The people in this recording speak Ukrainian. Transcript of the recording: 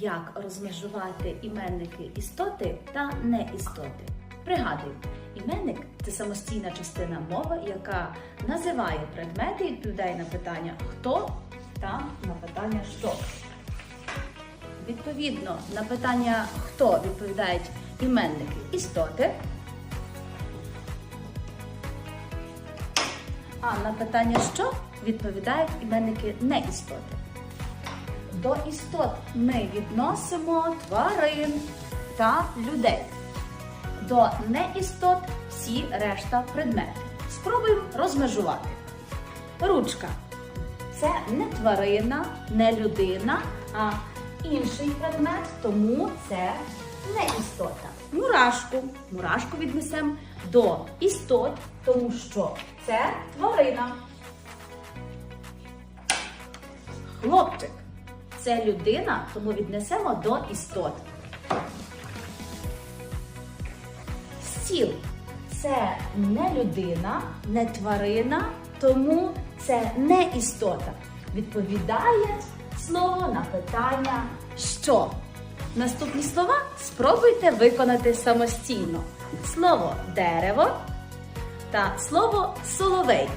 як розмежувати іменники істоти та неістоти. Пригадуй, іменник це самостійна частина мови, яка називає предмети і відповідає на питання хто та на питання що. Відповідно, на питання хто відповідають іменники істоти. А на питання що відповідають іменники неістоти. До істот ми відносимо тварин та людей. До неістот всі решта предмети. Спробуємо розмежувати. Ручка це не тварина, не людина, а інший предмет, тому це не істота. Мурашку. Мурашку віднесемо до істот, тому що це тварина. Хлопчик це людина, тому віднесемо до істот. Стіл це не людина, не тварина, тому це не істота. Відповідає слово на питання що. Наступні слова спробуйте виконати самостійно. Слово дерево та слово соловей.